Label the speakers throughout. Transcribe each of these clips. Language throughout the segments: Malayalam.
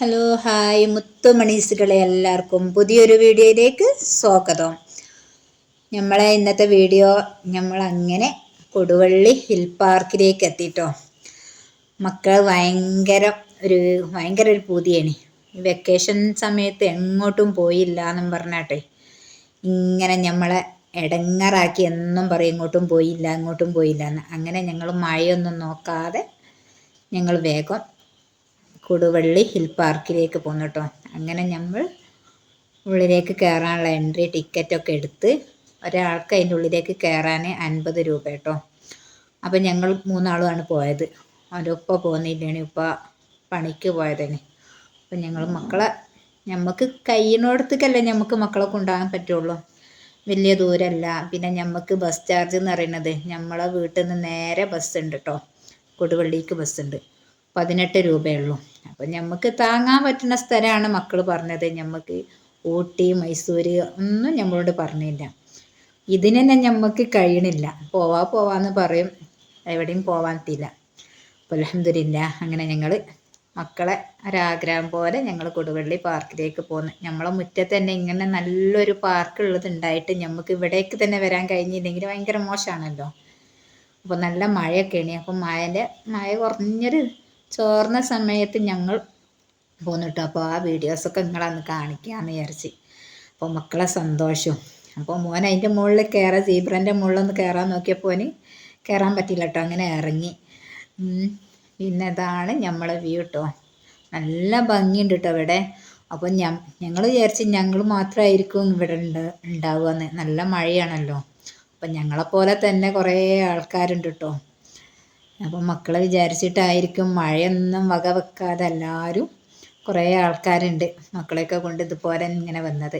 Speaker 1: ഹലോ ഹായ് മുത്തുമണീസുകളെ എല്ലാവർക്കും പുതിയൊരു വീഡിയോയിലേക്ക് സ്വാഗതം. നമ്മളെ ഇന്നത്തെ വീഡിയോ നമ്മൾ അങ്ങനെ കൊടുവള്ളി ഹിൽ പാർക്കിലേക്ക് എത്തിട്ടോ. മക്കൾ ഭയങ്കര ഒരു ഭയങ്കര ഒരു പൂതിയാണ് വെക്കേഷൻ സമയത്ത് എങ്ങോട്ടും പോയില്ല എന്നും പറഞ്ഞാട്ടെ. ഇങ്ങനെ നമ്മളെ ഇടങ്ങറാക്കി എന്നും പറയും ഇങ്ങോട്ടും പോയില്ല ഇങ്ങോട്ടും പോയില്ല എന്ന് അങ്ങനെ ഞങ്ങൾ മഴയൊന്നും നോക്കാതെ ഞങ്ങൾ വേഗം കൊടുവള്ളി ഹിൽ പാർക്കിലേക്ക് പോന്നു കേട്ടോ അങ്ങനെ നമ്മൾ ഉള്ളിലേക്ക് കയറാനുള്ള എൻട്രി ടിക്കറ്റൊക്കെ എടുത്ത് ഒരാൾക്ക് അതിന്റെ ഉള്ളിലേക്ക് കയറാൻ അൻപത് രൂപ കേട്ടോ അപ്പം ഞങ്ങൾ മൂന്നാളുമാണ് പോയത്. അവന്റെ ഉപ്പ പോകുന്നില്ലാണ് ഉപ്പ പണിക്ക് പോയതാണ് അപ്പം ഞങ്ങൾ മക്കളെ നമുക്ക് കഴിയുന്നിടത്തേക്കല്ലേ നമുക്ക് മക്കളെ കൊണ്ടുപോകാൻ പറ്റുള്ളൂ. വലിയ ദൂരമല്ല പിന്നെ നമുക്ക് ബസ് ചാർജ് എന്ന് പറയുന്നത് നമ്മളെ വീട്ടിൽ നിന്ന് നേരെ ബസ് ഉണ്ട് കേട്ടോ കൊടുവള്ളിക്ക് ബസ് ഉണ്ട് പതിനെട്ട് രൂപയുള്ളൂ അപ്പം നമുക്ക് താങ്ങാൻ പറ്റുന്ന സ്ഥലമാണ് മക്കൾ പറഞ്ഞത്. നമുക്ക് ഊട്ടി മൈസൂര് ഒന്നും നമ്മളോട് പറഞ്ഞില്ല. ഇതിനെന്നെ നമുക്ക് കഴിയണില്ല. പോവാ പോവാന്ന് പറയും. എവിടെയും പോവാൻ എത്തിയില്ല. അപ്പോൾ അലഹമില്ല അങ്ങനെ ഞങ്ങൾ മക്കളെ ഒരാഗ്രഹം പോലെ ഞങ്ങൾ കൊടുവള്ളി പാർക്കിലേക്ക് പോന്നു. നമ്മളെ മുറ്റത്ത് തന്നെ ഇങ്ങനെ നല്ലൊരു പാർക്ക് ഉള്ളത് ഉണ്ടായിട്ട് നമുക്ക് ഇവിടേക്ക് തന്നെ വരാൻ കഴിഞ്ഞില്ലെങ്കിൽ ഭയങ്കര മോശമാണല്ലോ അപ്പോൾ നല്ല മഴയൊക്കെയാണ്. അപ്പം മഴന്റെ മഴ കുറഞ്ഞൊരു ചോർന്ന സമയത്ത് ഞങ്ങൾ പോന്നിട്ടു. അപ്പോൾ ആ വീഡിയോസൊക്കെ നിങ്ങളന്ന് കാണിക്കാമെന്ന് വിചാരിച്ച്. അപ്പോൾ മക്കളെ സന്തോഷവും അപ്പോൾ മോൻ അതിന്റെ മുകളിൽ കയറാൻ സീബ്രന്റെ മുകളിലൊന്ന് കയറാൻ നോക്കിയപ്പോൾ കയറാൻ പറ്റില്ല കേട്ടോ അങ്ങനെ ഇറങ്ങി. പിന്നെ ഇതാണ് നമ്മളെ വ്യൂ കേട്ടോ നല്ല ഭംഗിയുണ്ട് കേട്ടോ ഇവിടെ. അപ്പോൾ ഞ ഞങ്ങൾ വിചാരിച്ച് ഞങ്ങൾ മാത്രമായിരിക്കും ഇവിടെ ഉണ്ട് ഉണ്ടാവുക നല്ല മഴയാണല്ലോ. അപ്പം ഞങ്ങളെപ്പോലെ തന്നെ കുറേ ആൾക്കാരുണ്ട് കേട്ടോ അപ്പം മക്കളെ വിചാരിച്ചിട്ടായിരിക്കും മഴയൊന്നും വക വെക്കാതെ എല്ലാവരും കുറേ ആൾക്കാരുണ്ട് മക്കളെയൊക്കെ കൊണ്ട് ഇതുപോലെ ഇങ്ങനെ വന്നത്.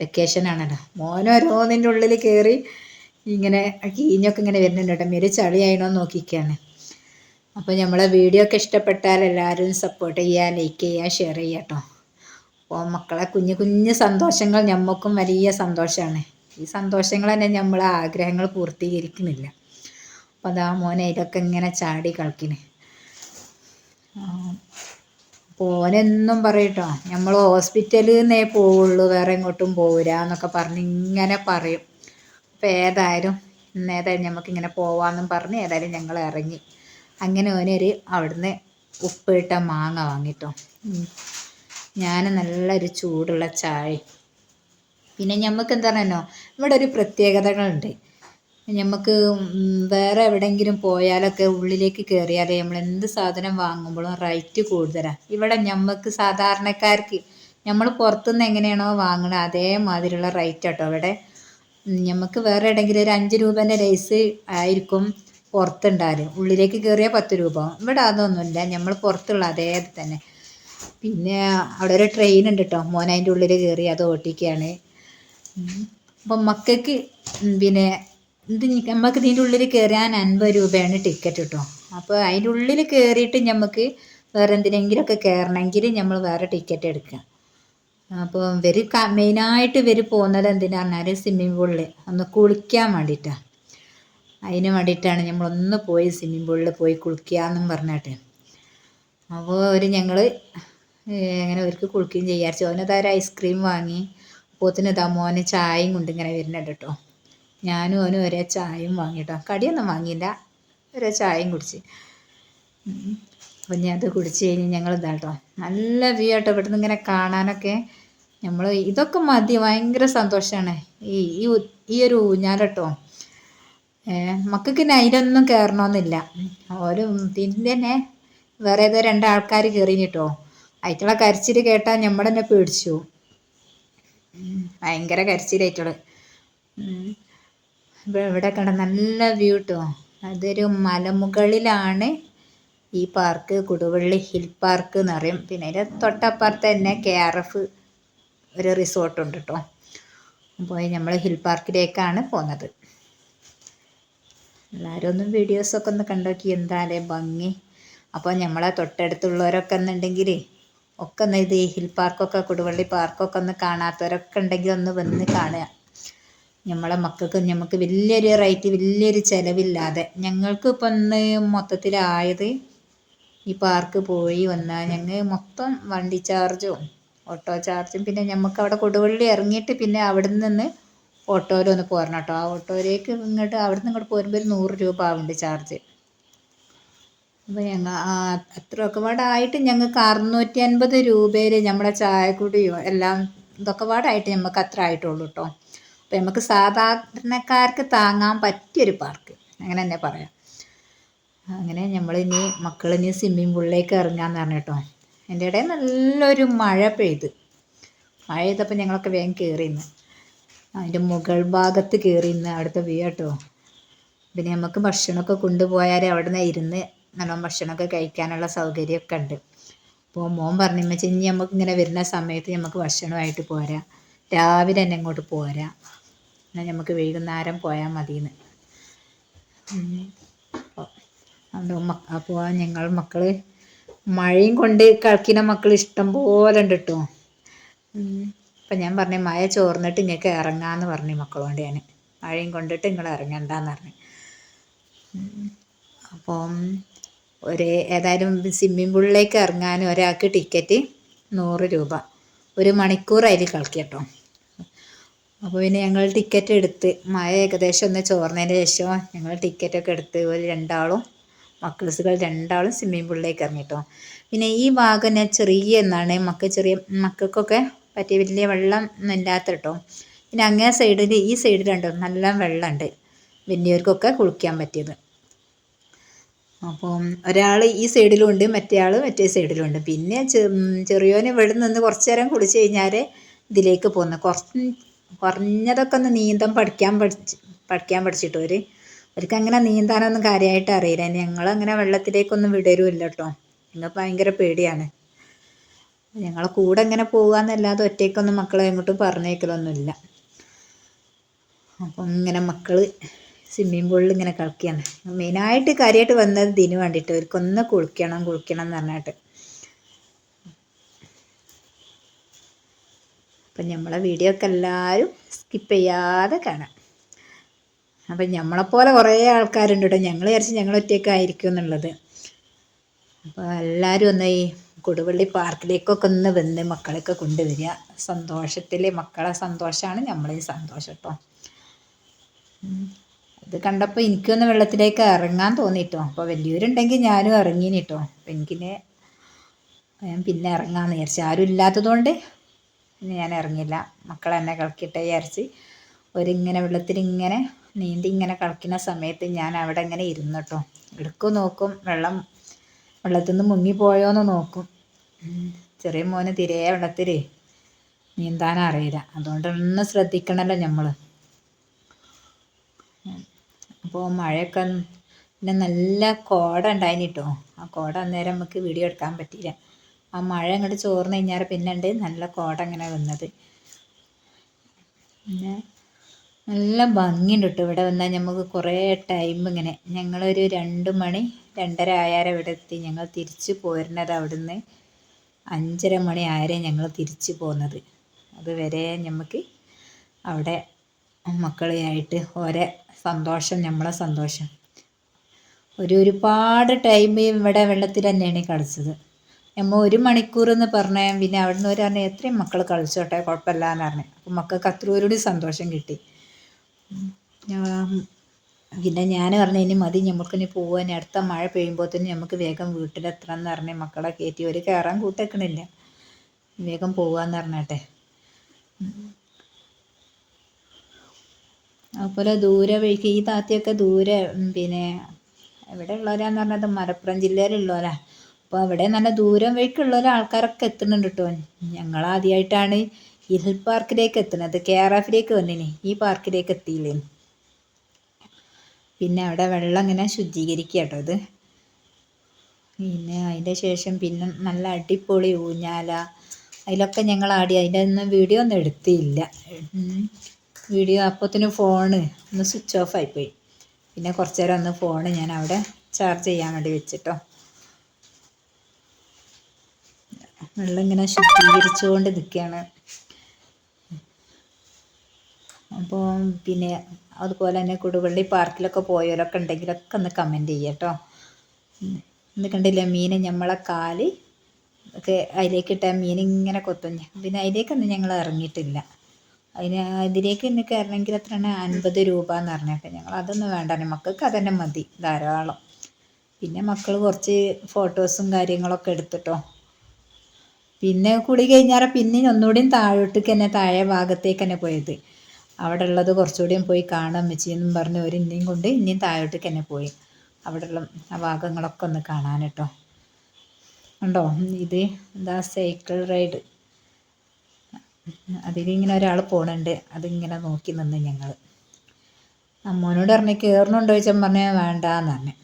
Speaker 1: വെക്കേഷൻ ആണല്ലോ. മോനോരോന്നിന്റെ ഉള്ളിൽ കയറി ഇങ്ങനെ കീഞ്ഞൊക്കെ ഇങ്ങനെ വരുന്നുണ്ട് കേട്ടോ. മേര് ചളിയായിണോ നോക്കിക്കാണ് അപ്പോൾ നമ്മളെ വീഡിയോ ഒക്കെ ഇഷ്ടപ്പെട്ടാൽ എല്ലാവരും സപ്പോർട്ട് ചെയ്യുക ലൈക്ക് ചെയ്യുക ഷെയർ ചെയ്യുക കേട്ടോ. അപ്പോൾ മക്കളെ കുഞ്ഞു കുഞ്ഞു സന്തോഷങ്ങൾ ഞമ്മക്കും വലിയ സന്തോഷമാണ്. ഈ സന്തോഷങ്ങൾ തന്നെ നമ്മളെ ആഗ്രഹങ്ങൾ പൂർത്തീകരിക്കുന്നില്ല. അതാ മോനെ ഇതൊക്കെ ഇങ്ങനെ ചാടി കളിക്കണേ. പോനെന്നും പറയട്ടോ നമ്മൾ ഹോസ്പിറ്റലിൽ നിന്നേ പോവുള്ളൂ വേറെ എങ്ങോട്ടും പോരാ എന്നൊക്കെ പറഞ്ഞ് ഇങ്ങനെ പറയും. അപ്പം ഏതായാലും ഏതായാലും നമുക്കിങ്ങനെ പോവാമെന്നും പറഞ്ഞ് ഏതായാലും ഞങ്ങൾ ഇറങ്ങി. അങ്ങനെ ഓനൊരു അവിടുന്ന് ഉപ്പിട്ട മാങ്ങ വാങ്ങിട്ടോ. ഞാൻ നല്ലൊരു ചൂടുള്ള ചായ. പിന്നെ നമുക്ക് എന്താ പറയുന്നോ ഇവിടെ ഒരു പ്രത്യേകതകളുണ്ട്. നമുക്ക് വേറെ എവിടെയെങ്കിലും പോയാലൊക്കെ ഉള്ളിലേക്ക് കയറിയാലേ നമ്മൾ എന്ത് സാധനം വാങ്ങുമ്പോഴും റേറ്റ് കൂടുതലാണ് ഇവിടെ നമുക്ക് സാധാരണക്കാർക്ക് നമ്മൾ പുറത്തുനിന്ന് എങ്ങനെയാണോ വാങ്ങണത് അതേമാതിരിയുള്ള റേറ്റ് കേട്ടോ ഇവിടെ. നമുക്ക് വേറെ എവിടെയെങ്കിലും ഒരു അഞ്ച് രൂപേന്റെ റൈസ് ആയിരിക്കും പുറത്തുണ്ടാകും ഉള്ളിലേക്ക് കയറിയാൽ പത്ത് രൂപ. ഇവിടെ അതൊന്നുമില്ല. നമ്മൾ പുറത്തുള്ള അതേ തന്നെ. പിന്നെ അവിടെ ഒരു ട്രെയിൻ ഉണ്ട് കേട്ടോ മോൻ അതിന്റെ ഉള്ളിൽ കയറി അത് ഓട്ടിക്കുകയാണ് അപ്പം മക്കൾക്ക് പിന്നെ ഇത് നമുക്ക് ഇതിന്റെ ഉള്ളിൽ കയറാൻ അൻപത് രൂപയാണ് ടിക്കറ്റ് കേട്ടോ അപ്പോൾ അതിന്റെ ഉള്ളിൽ കയറിയിട്ട് നമുക്ക് വേറെ എന്തിനെങ്കിലുമൊക്കെ കയറണമെങ്കിൽ നമ്മൾ വേറെ ടിക്കറ്റ് എടുക്കാം അപ്പോൾ ഇവർ മെയിനായിട്ട് ഇവർ പോകുന്നത് എന്തിനാ പറഞ്ഞാൽ സ്വിമ്മിംഗ് പൂളിൽ ഒന്ന് കുളിക്കാൻ വേണ്ടിയിട്ടാണ് അതിന് വേണ്ടിയിട്ടാണ് നമ്മളൊന്ന് പോയി സ്വിമ്മിംഗ് പൂളിൽ പോയി കുളിക്കുക എന്നും പറഞ്ഞിട്ട് അപ്പോൾ അവർ ഞങ്ങൾ അങ്ങനെ അവർക്ക് കുളിക്കുകയും ചെയ്യാറിച്ചു അവനതായ ഐസ്ക്രീം വാങ്ങി പോത്തിന് ദമോന് ചായയും കൊണ്ട് ഇങ്ങനെ വരുന്നുണ്ട് കേട്ടോ ഞാനും അവനും ഒരേ ചായയും വാങ്ങിട്ടോ. കടിയൊന്നും വാങ്ങിയില്ല. ഒരേ ചായയും കുടിച്ച്. അപ്പം ഞാൻ അത് കുടിച്ച് കഴിഞ്ഞ് ഞങ്ങൾ ഇതാട്ടോ നല്ല വ്യൂ ആട്ടോ. ഇവിടുന്ന് ഇങ്ങനെ കാണാനൊക്കെ നമ്മൾ ഇതൊക്കെ മതി. ഭയങ്കര സന്തോഷമാണ് ഈ ഈ ഒരു ഊഞ്ഞാലട്ടോ. മക്കൾക്ക് അതിലൊന്നും കയറണമെന്നില്ല ഓരോ പിന്നെ വേറെ ഏതോ രണ്ടാൾക്കാർ കയറിഞ്ഞിട്ടോ അയറ്റുള്ള കരച്ചിൽ കേട്ടാൽ നമ്മൾ തന്നെ പേടിച്ചു ഭയങ്കര കരച്ചിലായിട്ടുള്ളത് ഇവിടെ കണ്ട നല്ല വ്യൂ കേട്ടോ അതൊരു മലമുകളിലാണ് ഈ പാർക്ക് കുടുവള്ളി ഹിൽ പാർക്ക് എന്ന് പറയും. പിന്നെ അതിന്റെ തൊട്ടപ്പുറത്ത് തന്നെ കെ ആർ എഫ് ഒരു റിസോർട്ടുണ്ട് കേട്ടോ അപ്പോൾ നമ്മൾ ഹിൽ പാർക്കിലേക്കാണ് പോകുന്നത് എല്ലാവരും ഒന്നും വീഡിയോസൊക്കെ ഒന്ന് കണ്ടോക്കി. എന്താലേ ഭംഗി. അപ്പോൾ നമ്മളെ തൊട്ടടുത്തുള്ളവരൊക്കെ എന്നുണ്ടെങ്കിൽ ഒക്കെ ഒന്ന് ഇത് ഹിൽ പാർക്കൊക്കെ കൊടുവള്ളി പാർക്കൊക്കെ ഒന്ന് കാണാത്തവരൊക്കെ ഉണ്ടെങ്കിൽ ഒന്ന് വന്ന് കാണുക. നമ്മളെ മക്കൾക്ക് നമുക്ക് വലിയൊരു റേറ്റ് വലിയൊരു ചിലവില്ലാതെ. ഞങ്ങൾക്ക് ഇപ്പം ഒന്ന് മൊത്തത്തിലായത് ഈ പാർക്ക് പോയി വന്നാൽ ഞങ്ങൾ മൊത്തം വണ്ടി ചാർജും ഓട്ടോ ചാർജും പിന്നെ നമുക്ക് അവിടെ കൊടുവള്ളി ഇറങ്ങിയിട്ട് പിന്നെ അവിടെ നിന്ന് ഓട്ടോയിൽ ഒന്ന് പോരണം കേട്ടോ ആ ഓട്ടോയിലേക്ക് ഇങ്ങോട്ട് അവിടെ നിന്ന് ഇങ്ങോട്ട് പോരുമ്പോൾ ഒരു നൂറ് രൂപ ആവുന്നുണ്ട് ചാർജ് അപ്പോൾ ഞങ്ങൾ അത്രയൊക്കെ പാടായിട്ട് ഞങ്ങൾക്ക് അറുന്നൂറ്റി അൻപത് രൂപയിൽ നമ്മുടെ ചായക്കുടിയോ എല്ലാം ഇതൊക്കെ പാടായിട്ട് നമുക്ക് അത്ര ആയിട്ടുള്ളൂ കേട്ടോ അപ്പോൾ നമുക്ക് സാധാരണക്കാർക്ക് താങ്ങാൻ പറ്റിയൊരു പാർക്ക്. അങ്ങനെ തന്നെ പറയാം. അങ്ങനെ നമ്മൾ ഇനി മക്കൾ മക്കളിനി സ്വിമ്മിംഗ് പൂളിലേക്ക് ഇറങ്ങാമെന്ന് പറഞ്ഞു കേട്ടോ. എന്റെ ഇടയിൽ നല്ലൊരു മഴ പെയ്ത്. മഴ പെയ്തപ്പോൾ ഞങ്ങളൊക്കെ വേഗം കയറി ഇന്ന്. അതിന്റെ മുകൾ ഭാഗത്ത് ഇന്ന് അവിടുത്തെ വ്യൂ കേട്ടോ. പിന്നെ നമുക്ക് ഭക്ഷണമൊക്കെ കൊണ്ടുപോയാൽ അവിടെ നിന്ന് ഇരുന്ന് നല്ല ഭക്ഷണമൊക്കെ കഴിക്കാനുള്ള സൗകര്യമൊക്കെ ഉണ്ട്. അപ്പോൾ മോൻ പറഞ്ഞു വെച്ചാൽ ഇനി നമുക്ക് ഇങ്ങനെ വരുന്ന സമയത്ത് നമുക്ക് ഭക്ഷണമായിട്ട് പോരാ. രാവിലെ തന്നെ ഇങ്ങോട്ട് പോരാ. എന്നാൽ നമുക്ക് വൈകുന്നേരം പോയാൽ മതിയെന്ന് അപ്പോൾ അപ്പോൾ ഞങ്ങൾ മക്കൾ മഴയും കൊണ്ട് കളിക്കുന്ന മക്കൾ ഇഷ്ടം പോലെ ഉണ്ട് കേട്ടോ അപ്പം ഞാൻ പറഞ്ഞു മഴ ചോർന്നിട്ട് ഇങ്ങക്ക് ഇറങ്ങാമെന്ന് പറഞ്ഞു മക്കളോണ്ട് ഞാൻ മഴയും കൊണ്ടിട്ട് നിങ്ങൾ ഇറങ്ങണ്ടെന്ന് പറഞ്ഞു. അപ്പം ഒരു ഏതായാലും സ്വിമ്മിംഗ് പൂളിലേക്ക് ഇറങ്ങാൻ ഒരാൾക്ക് ടിക്കറ്റ് നൂറ് രൂപ. ഒരു മണിക്കൂർ അതിൽ കളിക്കട്ടോ കേട്ടോ അപ്പോൾ പിന്നെ ഞങ്ങൾ ടിക്കറ്റ് എടുത്ത് മഴ ഏകദേശം ഒന്ന് ചോർന്നതിന് ശേഷം ഞങ്ങൾ ടിക്കറ്റൊക്കെ എടുത്ത് ഒരു രണ്ടാളും മക്കൾസുകൾ രണ്ടാളും സ്വിമ്മിംഗ് പൂളിലേക്ക് ഇറങ്ങിട്ടോ. പിന്നെ ഈ ഭാഗം ഞാൻ ചെറിയ എന്നാണ് മക്കൾ ചെറിയ മക്കൾക്കൊക്കെ പറ്റിയ വലിയ വെള്ളം ഇല്ലാത്ത കേട്ടോ. പിന്നെ അങ്ങേ സൈഡിൽ ഈ സൈഡിലുണ്ടോ നല്ല വെള്ളമുണ്ട് വലിയവർക്കൊക്കെ കുളിക്കാൻ പറ്റിയത്. അപ്പം ഒരാൾ ഈ സൈഡിലും ഉണ്ട് മറ്റേ ആൾ മറ്റേ സൈഡിലും ഉണ്ട്. പിന്നെ ചെറിയോന് ഇവിടെ നിന്ന് കുറച്ച് നേരം കുളിച്ച് കഴിഞ്ഞാൽ ഇതിലേക്ക് പോകുന്നു കുറച്ച് കുറഞ്ഞതൊക്കെ ഒന്ന് നീന്തം പഠിക്കാൻ പഠിച്ച് പഠിക്കാൻ പഠിച്ചിട്ട് ഒരു അവർക്ക് അങ്ങനെ നീന്താനൊന്നും കാര്യമായിട്ട് അറിയില്ല. ഞങ്ങളങ്ങനെ വെള്ളത്തിലേക്കൊന്നും വിടരുമില്ല കേട്ടോ ഞങ്ങൾ ഭയങ്കര പേടിയാണ്. ഞങ്ങളെ കൂടെ ഇങ്ങനെ പോകാമെന്നല്ലാതെ ഒറ്റയ്ക്കൊന്നും മക്കളെ എങ്ങോട്ടും പറഞ്ഞേക്കലൊന്നുമില്ല അപ്പം ഇങ്ങനെ മക്കൾ സ്വിമ്മിംഗ് പൂളിൽ ഇങ്ങനെ കളിക്കുകയാണ് മെയിനായിട്ട് കാര്യമായിട്ട് വന്നത് ഇതിന് വേണ്ടിയിട്ട്. അവർക്കൊന്ന് കുളിക്കണം കുളിക്കണം എന്ന് പറഞ്ഞിട്ട്. അപ്പം നമ്മളെ വീഡിയോ ഒക്കെ എല്ലാവരും സ്കിപ്പ് ചെയ്യാതെ കാണാം. അപ്പം നമ്മളെപ്പോലെ കുറേ ആൾക്കാരുണ്ട് കേട്ടോ ഞങ്ങൾ വിചാരിച്ച് ഞങ്ങൾ ഒറ്റയ്ക്കായിരിക്കും എന്നുള്ളത്. അപ്പോൾ എല്ലാവരും ഒന്ന് ഈ കൊടുവള്ളി പാർക്കിലേക്കൊക്കെ ഒന്ന് വന്ന് മക്കളെയൊക്കെ കൊണ്ടുവരിക. സന്തോഷത്തിൽ മക്കളെ സന്തോഷമാണ് നമ്മളെ സന്തോഷം കേട്ടോ ഇത് കണ്ടപ്പോൾ എനിക്കൊന്ന് വെള്ളത്തിലേക്ക് ഇറങ്ങാൻ തോന്നിട്ടോ അപ്പോൾ വലിയവരുണ്ടെങ്കിൽ ഞാനും ഇറങ്ങിനി കേട്ടോ അപ്പം എനിക്കിനെ ഞാൻ പിന്നെ ഇറങ്ങാമെന്ന് വിചാരിച്ചു. ആരും ഇല്ലാത്തതുകൊണ്ട് പിന്നെ ഞാൻ ഇറങ്ങില്ല. മക്കൾ എന്നെ കളിക്കട്ടെ വിചാരിച്ച് ഒരിങ്ങനെ വെള്ളത്തിലിങ്ങനെ നീന്തി ഇങ്ങനെ കളിക്കുന്ന സമയത്ത് ഞാൻ അവിടെ ഇങ്ങനെ ഇരുന്നു കേട്ടോ എടുക്കും നോക്കും. വെള്ളം വെള്ളത്തിൽ നിന്ന് മുങ്ങിപ്പോയോന്ന് നോക്കും. ചെറിയ മോന് തിരേ വെള്ളത്തിൽ നീന്താൻ അറിയില്ല. അതുകൊണ്ട് ഒന്ന് ശ്രദ്ധിക്കണമല്ലോ നമ്മൾ അപ്പോൾ മഴയൊക്കെ പിന്നെ നല്ല കോട ഉണ്ടായിന് കേട്ടോ ആ കോട അന്നേരം നമുക്ക് വീഡിയോ എടുക്കാൻ പറ്റിയില്ല. ആ മഴ അങ്ങോട്ട് ചോർന്ന് കഴിഞ്ഞാൽ പിന്നെ ഉണ്ട് നല്ല കോട ഇങ്ങനെ വന്നത്. പിന്നെ നല്ല ഭംഗിയുണ്ട് കേട്ടോ ഇവിടെ വന്നാൽ നമുക്ക് കുറേ ടൈം ഇങ്ങനെ. ഞങ്ങളൊരു രണ്ട് മണി രണ്ടര ആയാലും ഇവിടെ എത്തി. ഞങ്ങൾ തിരിച്ച് പോരുന്നത് അവിടുന്ന് അഞ്ചര മണി ആയാലും ഞങ്ങൾ തിരിച്ച് പോകുന്നത് അതുവരെ നമുക്ക് അവിടെ മക്കളെയായിട്ട് ഓരോ സന്തോഷം നമ്മളെ സന്തോഷം. ഒരു ഒരുപാട് ടൈം ഇവിടെ വെള്ളത്തിൽ തന്നെയാണ് കളിച്ചത്. നമ്മൾ ഒരു മണിക്കൂർ എന്ന് പറഞ്ഞാൽ പിന്നെ അവിടെ നിന്ന് ഒരു പറഞ്ഞാൽ എത്രയും മക്കൾ കളിച്ചോട്ടെ കുഴപ്പമില്ല എന്ന് പറഞ്ഞു. അപ്പം മക്കൾക്ക് അത്രയോടുകൂടി സന്തോഷം കിട്ടി. പിന്നെ ഞാൻ പറഞ്ഞു ഇനി മതി നമുക്കിനി പോവാൻ അടുത്ത മഴ തന്നെ നമുക്ക് വേഗം വീട്ടിലെത്തണം എന്ന് പറഞ്ഞ് മക്കളെ കയറ്റി. ഒരു കയറാൻ കൂട്ടേക്കണില്ല. വേഗം പോവാന്ന് പറഞ്ഞാട്ടെ. അതുപോലെ ദൂരെ വഴിക്ക് ഈ താത്തയൊക്കെ ദൂരെ പിന്നെ എവിടെ ഉള്ളവരാന്ന് പറഞ്ഞത് മലപ്പുറം ജില്ലയിലുള്ളവരാ. അപ്പോൾ അവിടെ നല്ല ദൂരം വഴിക്കുള്ള ആൾക്കാരൊക്കെ എത്തുന്നുണ്ട് കേട്ടോ ഞങ്ങളാദ്യമായിട്ടാണ് ഈ ഹിൽ പാർക്കിലേക്ക് എത്തുന്നത്. കെ ആർ എഫിലേക്ക് വന്നിനി. ഈ പാർക്കിലേക്ക് എത്തിയില്ലേ. പിന്നെ അവിടെ വെള്ളം ഇങ്ങനെ ശുദ്ധീകരിക്കുക കേട്ടോ ഇത്. പിന്നെ അതിന്റെ ശേഷം പിന്നെ നല്ല അടിപൊളി ഊഞ്ഞാല. അതിലൊക്കെ ഞങ്ങൾ ആടി. അതിന്റെ ഒന്നും വീഡിയോ ഒന്നും എടുത്തില്ല. വീഡിയോ അപ്പത്തിന് ഫോണ് ഒന്ന് സ്വിച്ച് ഓഫ് ആയിപ്പോയി പിന്നെ കുറച്ച് നേരം ഒന്ന് ഫോണ് ഞാൻ അവിടെ ചാർജ് ചെയ്യാൻ വേണ്ടി വെച്ചിട്ടോ. വെള്ളം ഇങ്ങനെ ശുദ്ധീകരിച്ചുകൊണ്ട് നിൽക്കുകയാണ്. അപ്പോൾ പിന്നെ അതുപോലെ തന്നെ കൊടുവള്ളി പാർക്കിലൊക്കെ പോയവരൊക്കെ ഉണ്ടെങ്കിലൊക്കെ ഒന്ന് കമന്റ് ചെയ്യുക കേട്ടോ. ഇന്ന് കണ്ടില്ല മീൻ നമ്മളെ കാൽ ഒക്കെ അതിലേക്കിട്ട മീൻ ഇങ്ങനെ കൊത്തും. പിന്നെ അതിലേക്കൊന്നും ഞങ്ങൾ ഇറങ്ങിയിട്ടില്ല. അതിന് അതിലേക്ക് ഇന്ന് കയറണമെങ്കിൽ എത്രയാണ്? അൻപത് രൂപ എന്ന് പറഞ്ഞിട്ട് ഞങ്ങൾ അതൊന്നും വേണ്ട. മക്കൾക്ക് അതന്നെ മതി ധാരാളം. പിന്നെ മക്കൾ കുറച്ച് ഫോട്ടോസും കാര്യങ്ങളൊക്കെ എടുത്തിട്ടോ. പിന്നെ കൂടി കഴിഞ്ഞാൽ പിന്നെ ഒന്നുകൂടിയും താഴോട്ടേക്ക് തന്നെ താഴെ ഭാഗത്തേക്ക് തന്നെ പോയത്. അവിടെ ഉള്ളത് കുറച്ചുകൂടിയും പോയി കാണാൻ വെച്ചെന്നും പറഞ്ഞ് ഒരു ഇനിയും കൊണ്ട് ഇനിയും താഴോട്ടേക്ക് തന്നെ പോയി. അവിടെയുള്ള ആ ഭാഗങ്ങളൊക്കെ ഒന്ന് കാണാൻ കേട്ടോ ഉണ്ടോ ഇത് എന്താ സൈക്കിൾ റൈഡ്. അതിലിങ്ങനെ ഒരാൾ പോണുണ്ട്. അതിങ്ങനെ നോക്കി നിന്ന് ഞങ്ങൾ അമ്മോനോട് പറഞ്ഞ് കയറണുണ്ടോ ചോദിച്ചാൽ പറഞ്ഞാൽ വേണ്ടാന്ന് പറഞ്ഞു.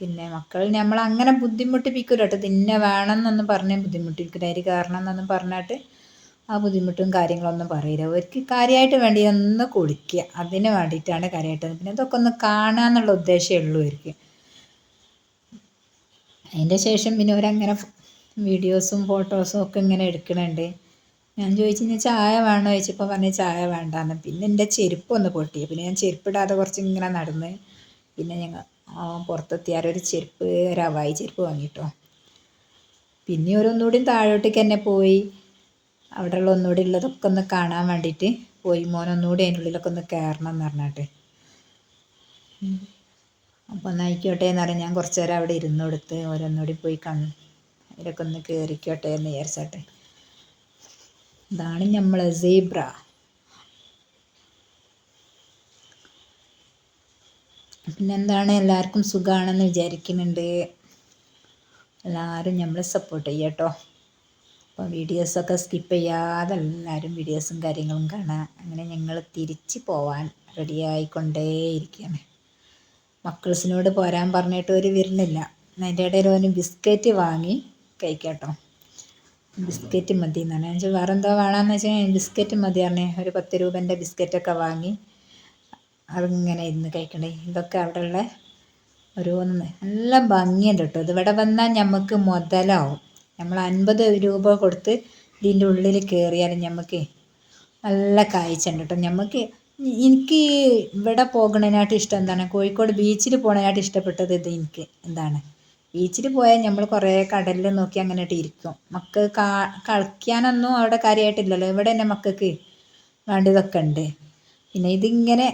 Speaker 1: പിന്നെ മക്കൾ നമ്മൾ അങ്ങനെ ബുദ്ധിമുട്ടിപ്പിക്കൂല കേട്ടോ തിന്നെ വേണം എന്നൊന്നും പറഞ്ഞ് ബുദ്ധിമുട്ടിപ്പിക്കില്ല അരി കാരണം എന്നൊന്നും പറഞ്ഞിട്ട് ആ ബുദ്ധിമുട്ടും കാര്യങ്ങളൊന്നും പറയില്ല. അവർക്ക് കാര്യമായിട്ട് വേണ്ടി ഒന്ന് കുളിക്കുക അതിന് വേണ്ടിയിട്ടാണ് കാര്യമായിട്ട് പിന്നെ ഇതൊക്കെ ഒന്ന് കാണാന്നുള്ള ഉദ്ദേശമേ ഉള്ളൂ അവർക്ക് അതിന്റെ ശേഷം പിന്നെ അവരങ്ങനെ വീഡിയോസും ഫോട്ടോസും ഒക്കെ ഇങ്ങനെ എടുക്കണുണ്ട്. ഞാൻ ചോദിച്ചു ഞാൻ ചായ വേണോ? ചോദിച്ചപ്പോൾ പറഞ്ഞ് ചായ വേണ്ടാന്ന്. പിന്നെ എന്റെ ചെരുപ്പ് ഒന്ന് പൊട്ടി. പിന്നെ ഞാൻ ചെരുപ്പിടാതെ കുറച്ച് ഇങ്ങനെ നടന്ന് പിന്നെ ഞങ്ങൾ പുറത്തെത്തിയാൽ ഒരു ചെരുപ്പ് ഒരു അവായി ചെരുപ്പ് വാങ്ങിട്ടോ. പിന്നെ ഒരൊന്നുകൂടി താഴോട്ടേക്ക് തന്നെ പോയി. അവിടെയുള്ള ഒന്നുകൂടി ഉള്ളതൊക്കെ ഒന്ന് കാണാൻ വേണ്ടിയിട്ട് പോയി. മോനൊന്നുകൂടി അതിന്റെ ഉള്ളിലൊക്കെ ഒന്ന് കയറണം എന്ന് പറഞ്ഞിട്ട്. അപ്പോൾ ഒന്ന് ആയിക്കോട്ടെ എന്ന് പറഞ്ഞാൽ ഞാൻ കുറച്ച് നേരം അവിടെ ഇരുന്ന് കൊടുത്ത് ഓരോന്നുകൂടി പോയി കണ് അതിലൊക്കെ ഒന്ന് കയറിക്കോട്ടെ എന്ന് വിചാരിച്ചട്ടെ. ഇതാണ് നമ്മളെ സീബ്ര. പിന്നെന്താണ്? എല്ലാവർക്കും സുഖമാണെന്ന് വിചാരിക്കുന്നുണ്ട്. എല്ലാവരും നമ്മളെ സപ്പോർട്ട് ചെയ്യട്ടോ. അപ്പോൾ വീഡിയോസൊക്കെ സ്കിപ്പ് ചെയ്യാതെ എല്ലാവരും വീഡിയോസും കാര്യങ്ങളും കാണാം അങ്ങനെ ഞങ്ങൾ തിരിച്ച് പോവാൻ റെഡിയായിക്കൊണ്ടേയിരിക്കുകയാണ് മക്കൾസിനോട് പോരാൻ പറഞ്ഞിട്ട് ഒരു വരുന്നില്ല. അതിന്റെ ഇടയിൽ ഓന് ബിസ്ക്കറ്റ് വാങ്ങി കഴിക്കാട്ടോ. ബിസ്ക്കറ്റ് മതി എന്നാണ് ഞാൻ വെച്ചാൽ വേറെ എന്തോ വേണമെന്ന് വെച്ചാൽ ബിസ്ക്കറ്റ് മതി പറഞ്ഞേ ഒരു പത്ത് രൂപന്റെ ബിസ്ക്കറ്റൊക്കെ വാങ്ങി അതിങ്ങനെ ഇരുന്ന് കഴിക്കണേ ഇതൊക്കെ അവിടെയുള്ള ഓരോന്ന് നല്ല ഭംഗിയുണ്ട് കേട്ടോ. ഇതിവിടെ വന്നാൽ നമുക്ക് മുതലാവും. നമ്മൾ അൻപത് രൂപ കൊടുത്ത് ഇതിന്റെ ഉള്ളിൽ കയറിയാലും നമുക്ക് നല്ല കാഴ്ച ഉണ്ട് കേട്ടോ. നമുക്ക് എനിക്ക് ഇവിടെ പോകണതിനായിട്ട് ഇഷ്ടം എന്താണ്? കോഴിക്കോട് ബീച്ചിൽ പോകണതിനായിട്ട് ഇഷ്ടപ്പെട്ടത് ഇത് എനിക്ക് എന്താണ്? ബീച്ചിൽ പോയാൽ നമ്മൾ കുറേ കടലിൽ നോക്കി അങ്ങനെ ഇരിക്കും. മക്കൾ കാ കളിക്കാനൊന്നും അവിടെ കാര്യമായിട്ടില്ലല്ലോ. ഇവിടെ തന്നെ മക്കൾക്ക് വേണ്ടതൊക്കെ ഉണ്ട്. പിന്നെ ഇതിങ്ങനെ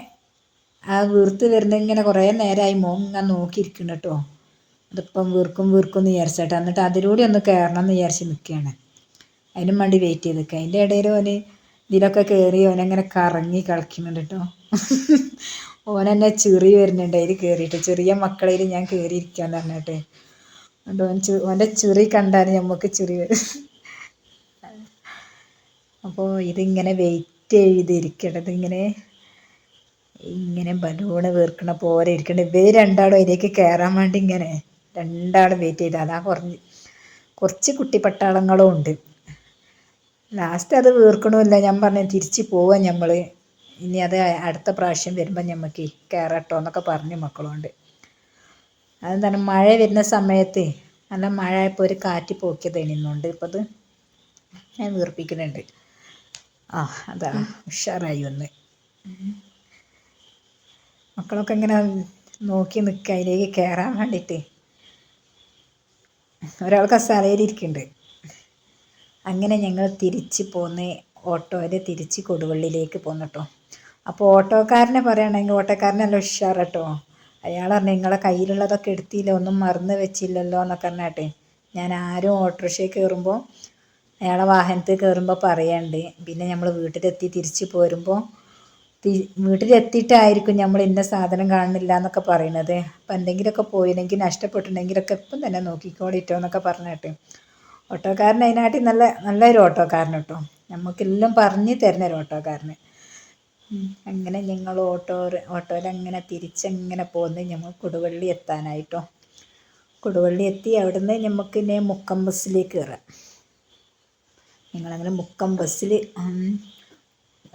Speaker 1: ആ വീർത്ത് വരുന്ന ഇങ്ങനെ കുറേ നേരമായി മോൻ ഞാൻ നോക്കിയിരിക്കണം കേട്ടോ അതിപ്പം വീർക്കും വീർക്കും എന്ന് വിചാരിച്ചേട്ടാ. എന്നിട്ട് അതിലൂടെ ഒന്ന് കയറണം എന്ന് വിചാരിച്ച് നിൽക്കുകയാണ്. അതിനും വേണ്ടി വെയിറ്റ് ചെയ്ത് നിൽക്കുക അതിന്റെ ഇടയിൽ ഓന് ഇതിലൊക്കെ കയറി ഓനങ്ങനെ കറങ്ങി കളിക്കുന്നുണ്ട് കേട്ടോ ഓനെന്നെ ചെറിയ വരുന്നുണ്ട്. അതിൽ കയറിയിട്ട് ചെറിയ മക്കളയിൽ ഞാൻ കയറിയിരിക്കാന്ന് പറഞ്ഞിട്ട്. അതുകൊണ്ട് ഓൻ ചെ ഓന്റെ ചെറി കണ്ടാൽ നമുക്ക് ചെറി വരും അപ്പോൾ ഇതിങ്ങനെ വെയിറ്റ് ചെയ്തിരിക്കണത് ഇങ്ങനെ ഇങ്ങനെ ബലൂണ് വീർക്കണ പോലെ ഇരിക്കണ്ട്. ഇവർ രണ്ടാളും അതിലേക്ക് കയറാൻ വേണ്ടി ഇങ്ങനെ രണ്ടാളും വെയിറ്റ് ചെയ്ത്. അതാ കുറഞ്ഞ്. കുറച്ച് കുട്ടിപ്പട്ടാളങ്ങളും ഉണ്ട്. ലാസ്റ്റ് അത് വീർക്കണമില്ല. ഞാൻ പറഞ്ഞു തിരിച്ച് പോവാം നമ്മൾ ഇനി അത് അടുത്ത പ്രാവശ്യം വരുമ്പോൾ ഞമ്മക്ക് കയറട്ടോ എന്നൊക്കെ പറഞ്ഞു മക്കളുണ്ട്. അതെന്താണ്? മഴ വരുന്ന സമയത്ത് നല്ല മഴ ആയപ്പോൾ ഒരു കാറ്റ് പോക്കിയത് എണിന്നുണ്ട് ഇപ്പോൾ അത് ഞാൻ വീർപ്പിക്കുന്നുണ്ട്. ആ അതാ. ഉഷാറായി ഒന്ന് മക്കളൊക്കെ ഇങ്ങനെ നോക്കി നിൽക്കുക അതിലേക്ക് കയറാൻ വേണ്ടിയിട്ട് ഒരാൾ കസാലയിൽ ഇരിക്കുന്നുണ്ട് അങ്ങനെ ഞങ്ങൾ തിരിച്ച് പോന്ന് ഓട്ടോയിൽ തിരിച്ച് കൊടുവള്ളിയിലേക്ക് പോന്നു കേട്ടോ അപ്പോൾ ഓട്ടോക്കാരനെ പറയുകയാണെങ്കിൽ ഓട്ടോക്കാരനല്ല ഉഷാർ കേട്ടോ അയാൾ പറഞ്ഞു നിങ്ങളെ കയ്യിലുള്ളതൊക്കെ എടുത്തില്ല ഒന്നും മറന്ന് വെച്ചില്ലല്ലോ എന്നൊക്കെ പറഞ്ഞാട്ടെ ഞാൻ ആരും ഓട്ടോറിക്ഷയിൽ കയറുമ്പോൾ അയാളെ വാഹനത്തിൽ കയറുമ്പോൾ പറയാണ്ട്. പിന്നെ നമ്മൾ വീട്ടിലെത്തി തിരിച്ച് പോരുമ്പോൾ വീട്ടിലെത്തിയിട്ടായിരിക്കും നമ്മൾ ഇന്ന സാധനം കാണുന്നില്ല എന്നൊക്കെ പറയുന്നത് അപ്പം എന്തെങ്കിലുമൊക്കെ പോയില്ലെങ്കിൽ നഷ്ടപ്പെട്ടിട്ടുണ്ടെങ്കിലൊക്കെ ഇപ്പം തന്നെ നോക്കിക്കോളിട്ടോ എന്നൊക്കെ പറഞ്ഞിട്ട് ഓട്ടോക്കാരൻ അതിനായിട്ട് നല്ല നല്ലൊരു ഓട്ടോക്കാരൻ കേട്ടോ. നമുക്കെല്ലാം പറഞ്ഞ് തരുന്നൊരു ഓട്ടോക്കാരന്. അങ്ങനെ ഞങ്ങൾ ഓട്ടോ ഓട്ടോയിൽ അങ്ങനെ തിരിച്ചങ്ങനെ പോകുന്നത് ഞങ്ങൾ കൊടുവള്ളി എത്താനായിട്ടോ. കൊടുവള്ളി എത്തി അവിടുന്ന് നമുക്ക് മുക്കം ബസ്സിലേക്ക് കയറാം. ഞങ്ങളങ്ങനെ മുക്കം ബസ്സിൽ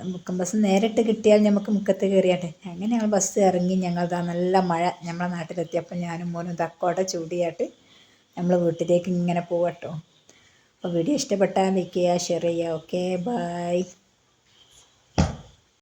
Speaker 1: മുക്കം ബസ് നേരിട്ട് കിട്ടിയാൽ നമുക്ക് മുക്കത്ത് കയറിയാട്ടെ അങ്ങനെ ഞങ്ങൾ ബസ് ഇറങ്ങി ഞങ്ങൾ നല്ല മഴ നമ്മളെ നാട്ടിലെത്തിയപ്പോൾ ഞാനും മോനും തക്കോട്ട ചൂടിയായിട്ട് നമ്മൾ വീട്ടിലേക്ക് ഇങ്ങനെ പോവട്ടോ. അപ്പോൾ വീഡിയോ ഇഷ്ടപ്പെട്ടാൽ ലൈക്ക് ചെയ്യുക ഷെയർ ചെയ്യുക. Okay bye